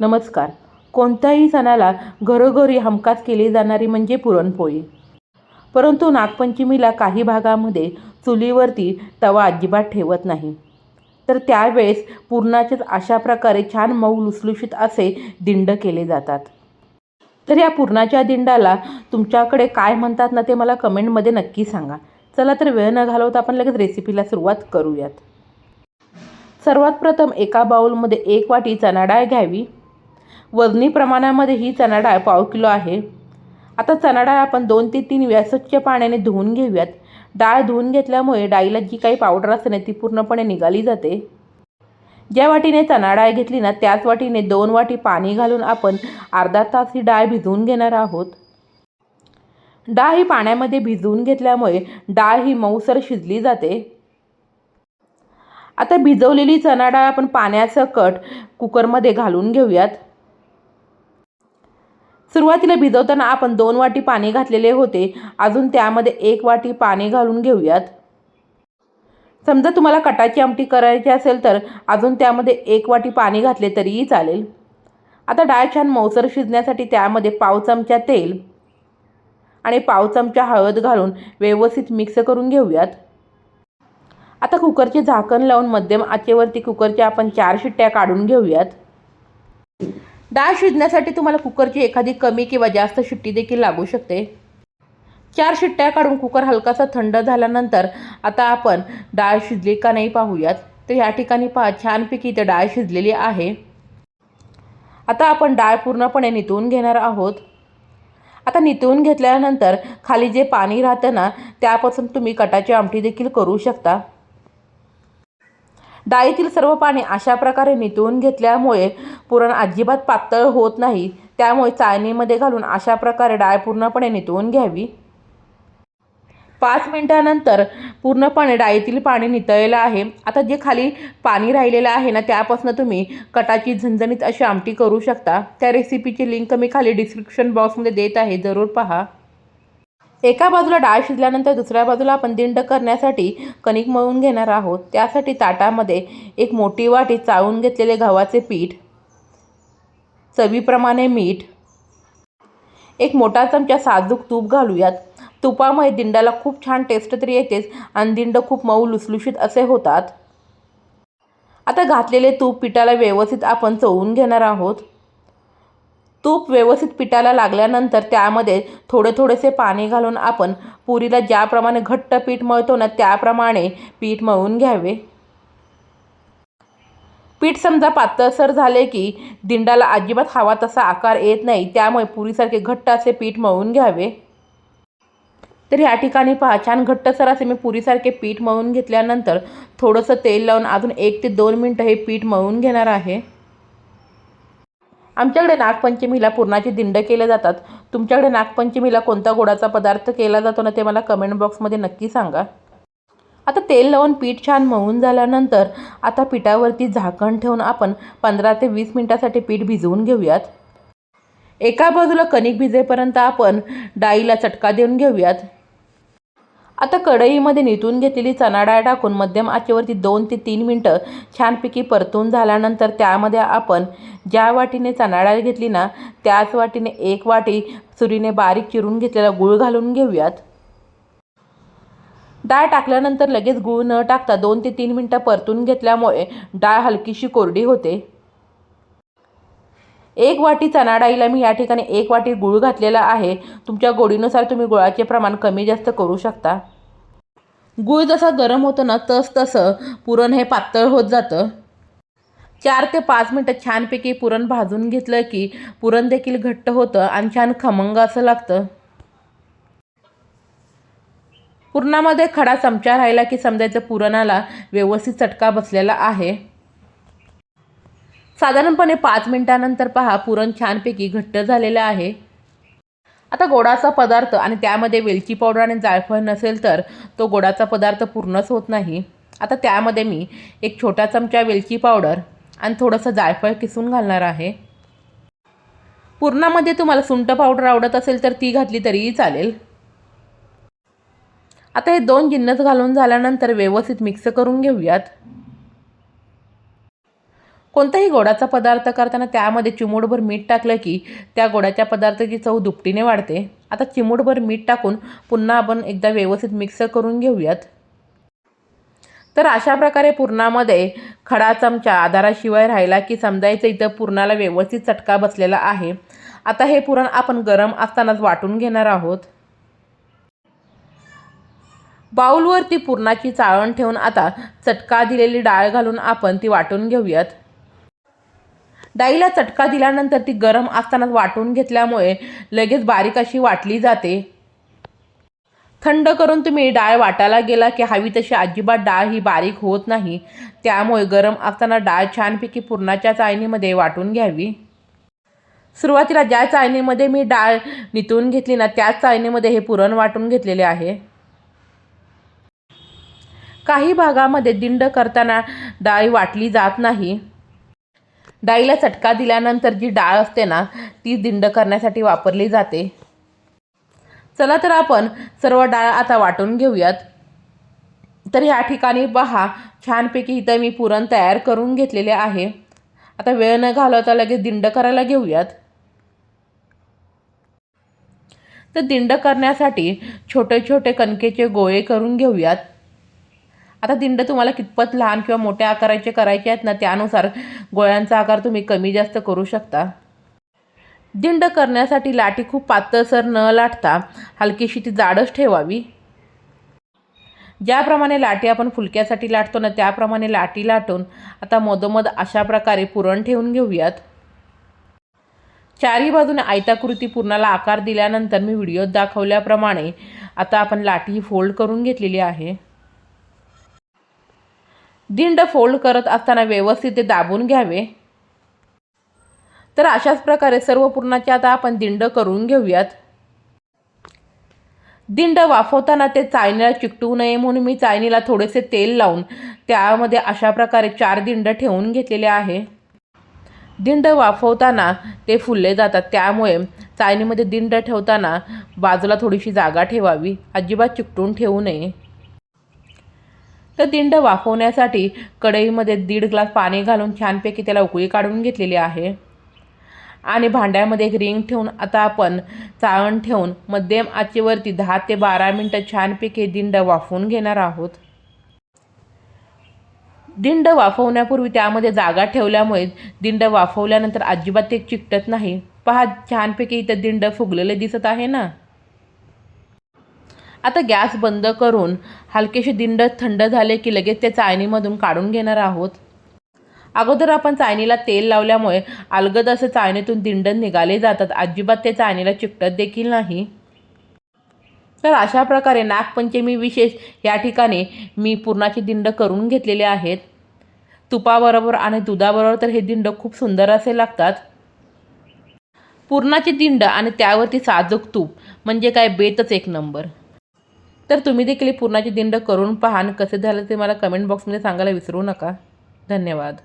नमस्कार. कोणत्याही सणाला घरोघरी हमखास केली जाणारी म्हणजे पुरणपोळी. परंतु नागपंचमीला काही भागामध्ये चुलीवरती तवा अजिबात ठेवत नाही. तर त्यावेळेस पुरणाचेच अशा प्रकारे छान मऊ लुसलुशीत असे दिंड केले जातात. तर या पुरणाच्या दिंडाला तुमच्याकडे काय म्हणतात ना ते मला कमेंटमध्ये नक्की सांगा. चला तर वेळ न घालवता आपण लगेच रेसिपीला सुरुवात करूयात. सर्वात प्रथम एका बाउलमध्ये एक वाटी चणा डाळ घ्यावी. वजनी प्रमाणामध्ये ही चणा डाळ पाव किलो आहे. आता चणा डाळ आपण दोन ते तीन वेळा स्वच्छ पाण्याने धुवून घेऊयात. डाळ धुवून घेतल्यामुळे डाळीला जी काही पावडर असते ना ती पूर्णपणे निघाली जाते. ज्या वाटीने चणा डाळ घेतली ना त्याच वाटीने दोन वाटी पाणी घालून आपण अर्धा तास ही डाळ भिजवून घेणार आहोत. डाळ ही पाण्यामध्ये भिजवून घेतल्यामुळे डाळ ही मऊसर शिजली जाते. आता भिजवलेली चणा डाळ आपण पाण्याचं कट कुकरमध्ये घालून घेऊयात. सुरुवातीला भिजवताना आपण दोन वाटी पाणी घातलेले होते. अजून त्यामध्ये एक वाटी पाणी घालून घेऊयात. समजा तुम्हाला कटाची आमटी करायची असेल तर अजून त्यामध्ये एक वाटी पाणी घातले तरीही चालेल. आता डाळ छान मौसर शिजण्यासाठी त्यामध्ये पाव चमचा तेल आणि पाव चमचा हळद घालून व्यवस्थित मिक्स करून घेऊयात. आता कुकरचे झाकण लावून मध्यम आचेवरती कुकरच्या आपण चार शिट्ट्या काढून घेऊयात. डाळ शिजण्यासाठी तुम्हाला कुकरची एखादी कमी किंवा जास्त शिट्टी देखील लागू शकते. चार शिट्ट्या काढून कुकर हलकासा थंड झाल्यानंतर आता आपण डाळ शिजली का नाही पाहूयात. तर या ठिकाणी पहा छानपैकी इथे डाळ शिजलेली आहे. आता आपण डाळ पूर्णपणे नितवून घेणार आहोत. आता नितवून घेतल्यानंतर खाली जे पाणी राहतं ना त्यापासून तुम्ही कटाची आमटी देखील करू शकता. डाळीतील सर्व पाणी अशा प्रकारे नितळून घेतल्यामुळे पुरण अजिबात पातळ होत नाही. त्यामुळे चाळणीमध्ये घालून अशा प्रकारे डाळ पूर्णपणे नितळून घ्यावी. पाच मिनटानंतर पूर्णपणे डाळीतील पाणी नितळलेलं आहे. आता जे खाली पाणी राहिलेलं आहे ना त्यापासून तुम्ही कटाची झणझणीत अशी आमटी करू शकता. त्या रेसिपीची लिंक मी खाली डिस्क्रिप्शन बॉक्समध्ये देत आहे. जरूर पहा. एका बाजूला डाळ शिजल्यानंतर दुसऱ्या बाजूला आपण दिंड करण्यासाठी कणिक मळून घेणार आहोत. त्यासाठी ताटामध्ये एक मोठी वाटी चाळून घेतलेले गव्हाचे पीठ चवीप्रमाणे मीठ एक मोठा चमचा साजूक तूप घालूयात. तुपामुळे दिंडाला खूप छान टेस्ट तरी येतेच आणि दिंड खूप मऊ लुसलुशीत असे होतात. आता घातलेले तूप पिठाला व्यवस्थित आपण चवून घेणार आहोत. तूप व्यवस्थित पिठाला लागल्यानंतर त्यामध्ये थोडे थोडेसे पाणी घालून आपण पुरीला ज्याप्रमाणे घट्ट पीठ मळतो ना त्याप्रमाणे पीठ मळून घ्यावे. पीठ समजा पातळसर झाले की दिंडाला अजिबात हवा तसा आकार येत नाही त्यामुळे पुरीसारखे घट्ट असे पीठ मळून घ्यावे. तर या ठिकाणी पहा छान घट्टसर असे मी पुरीसारखे पीठ मळून घेतल्यानंतर थोडंसं तेल लावून अजून एक ते दोन मिनटं हे पीठ मळून घेणार आहे. आमच्याकडे नागपंचमीला पुरणाचे दिंड केले जातात. तुमच्याकडे नागपंचमीला कोणता गोडाचा पदार्थ केला जातो ना ते मला कमेंट बॉक्समध्ये नक्की सांगा. आता तेल लावून पीठ छान मळून झाल्यानंतर आता पिठावरती झाकण ठेवून आपण पंधरा ते वीस मिनटासाठी पीठ भिजवून घेऊयात. एका बाजूला कणिक भिजेपर्यंत आपण डाळीला चटका देऊन घेऊयात. आता कढईमध्ये नितून घेतलेली चणा डाळ टाकून मध्यम आचेवरती दोन ते तीन मिनटं छानपैकी परतून झाल्यानंतर त्यामध्ये आपण ज्या वाटीने चणाडाळ घेतली ना त्याच वाटीने एक वाटी सुरीने बारीक चिरून घेतलेला गूळ घालून घेऊयात. डाळ टाकल्यानंतर लगेच गूळ न टाकता दोन ते तीन मिनटं परतून घेतल्यामुळे डाळ हलकीशी कोरडी होते. एक वाटी चणा डाळीला मी या ठिकाणी एक वाटी गूळ घातलेला आहे. तुमच्या गोडीनुसार तुम्ही गुळाचे प्रमाण कमी जास्त करू शकता. गूळ जसा गरम होतो ना तस तसं पुरण हे पातळ होत जातं. चार ते पाच मिनटं छानपैकी पुरण भाजून घेतलं की पुरण देखील घट्ट होतं आणि छान खमंग असं लागतं. पुरणामध्ये खडा चमचा राहिला की समजायचं पुरणाला व्यवस्थित चटका बसलेला आहे. साधारणपणे पाच मिनटानंतर पहा पुरण छानपैकी घट्ट झालेलं आहे. आता गोडाचा पदार्थ आणि त्यामध्ये वेलची पावडर आणि जायफळ नसेल तर तो गोडाचा पदार्थ पूर्णच होत नाही. आता त्यामध्ये मी एक छोटा चमचा वेलची पावडर आणि थोडंसं जायफळ किसून घालणार आहे. पुरणामध्ये तुम्हाला सुंठ पावडर आवडत असेल तर ती घातली तरीही चालेल. आता हे दोन जिन्नस घालून झाल्यानंतर व्यवस्थित मिक्स करून घेऊयात. कोणताही गोडाचा पदार्थ करताना त्यामध्ये चिमूटभर मीठ टाकलं की त्या गोडाच्या पदार्थाची चव दुपटीने वाढते. आता चिमूटभर मीठ टाकून पुन्हा आपण एकदा व्यवस्थित मिक्स करून घेऊयात. तर अशा प्रकारे पुरणामध्ये खडा चमचा आधाराशिवाय राहिला की समजायचं इथं पुरणाला व्यवस्थित चटका बसलेला आहे. आता हे पुरण आपण गरम असतानाच वाटून घेणार आहोत. बाऊलवरती पुरणाची चाळण ठेवून आता चटका दिलेली डाळ घालून आपण ती वाटून घेऊयात. डाळीला चटका दिल्यानंतर ती गरम असतानाच वाटून घेतल्यामुळे लगेच बारीक अशी वाटली जाते. थंड करून तुम्ही डाळ वाटायला गेला की हवी तशी अजिबात डाळ ही बारीक होत नाही. त्यामुळे गरम असताना डाळ छानपैकी पुरणाच्या चाळणीमध्ये वाटून घ्यावी. सुरुवातीला ज्या चाळणीमध्ये मी डाळ नितून घेतली ना त्याच चाळणीमध्ये हे पुरण वाटून घेतलेले आहे. काही भागामध्ये दिंड करताना डाळ वाटली जात नाही. डाळीला चटका दिल्यानंतर जी डाळ असते ना ती दिंड करण्यासाठी वापरली जाते. चला तर आपण सर्व डाळ आता वाटून घेऊयात. तर ह्या ठिकाणी पहा छानपैकी इथं मी पुरण तयार करून घेतलेले आहे. आता वेळ न घालवता लगेच दिंड करायला घेऊयात. तर दिंड करण्यासाठी छोटे छोटे कणकेचे गोळे करून घेऊयात. आता दिंड तुम्हाला कितपत लहान किंवा मोठ्या आकाराचे करायचे आहेत ना त्यानुसार गोळ्यांचा आकार तुम्ही कमी जास्त करू शकता. दिंड करण्यासाठी लाठी खूप पातळसर न लाटता हलकीशी ती जाडच ठेवावी. ज्याप्रमाणे लाटी आपण फुलक्यासाठी लाटतो ना त्याप्रमाणे लाटी लाटून आता मधोमध अशा प्रकारे पुरण ठेवून घेऊयात. चारही बाजूने आयताकृती पूर्णाला आकार दिल्यानंतर मी व्हिडिओत दाखवल्याप्रमाणे आता आपण लाटी ही फोल्ड करून घेतलेली आहे. दिंड फोल्ड करत असताना व्यवस्थित ते दाबून घ्यावे. तर अशाच प्रकारे सर्व पूर्णाचे आता आपण दिंड करून घेऊयात. दिंड वाफवताना ते चाळणीला चिकटू नये म्हणून मी चाळणीला थोडेसे तेल लावून त्यामध्ये अशा प्रकारे चार दिंड ठेवून घेतलेले आहे. दिंड वाफवताना ते फुलले जातात. त्यामुळे चाळणीमध्ये दिंड ठेवताना बाजूला थोडीशी जागा ठेवावी. अजिबात चिकटून ठेवू नये. तर दिंड वाफवण्यासाठी कढईमध्ये दीड ग्लास पाणी घालून छानपैकी त्याला उकळी काढून घेतलेली आहे. आणि भांड्यामध्ये एक रिंग ठेवून आता आपण चाळण ठेवून मध्यम आचेवरती दहा ते बारा मिनटं छानपैकी दिंड वाफवून घेणार आहोत. दिंड वाफवण्यापूर्वी त्यामध्ये जागा ठेवल्यामुळे दिंड वाफवल्यानंतर अजिबात ते चिकटत नाही. पहा छानपैकी इथं दिंड फुगलेले दिसत आहे ना? आता गॅस बंद करून हलकेसे दिंड थंड झाले की लगेच त्या चाळणीमधून काढून घेणार आहोत. अगोदर आपण चाळणीला तेल लावल्यामुळे अलगद असं चाळणीतून दिंड निघाले जातात. अजिबात ते चाळणीला चिकटत देखील नाही. तर अशा प्रकारे नागपंचमी विशेष या ठिकाणी मी पुरणाची दिंड करून घेतलेले आहेत. तुपाबरोबर आणि दुधाबरोबर तर हे दिंड खूप सुंदर असे लागतात. पुरणाची दिंड आणि त्यावरती साजूक तूप म्हणजे काय? बेतच एक नंबर. तर तुम्ही देखील पुरणाचे दिंड करून पहा आणि कसे झालं ते मला कमेंट बॉक्समध्ये सांगायला विसरू नका. धन्यवाद.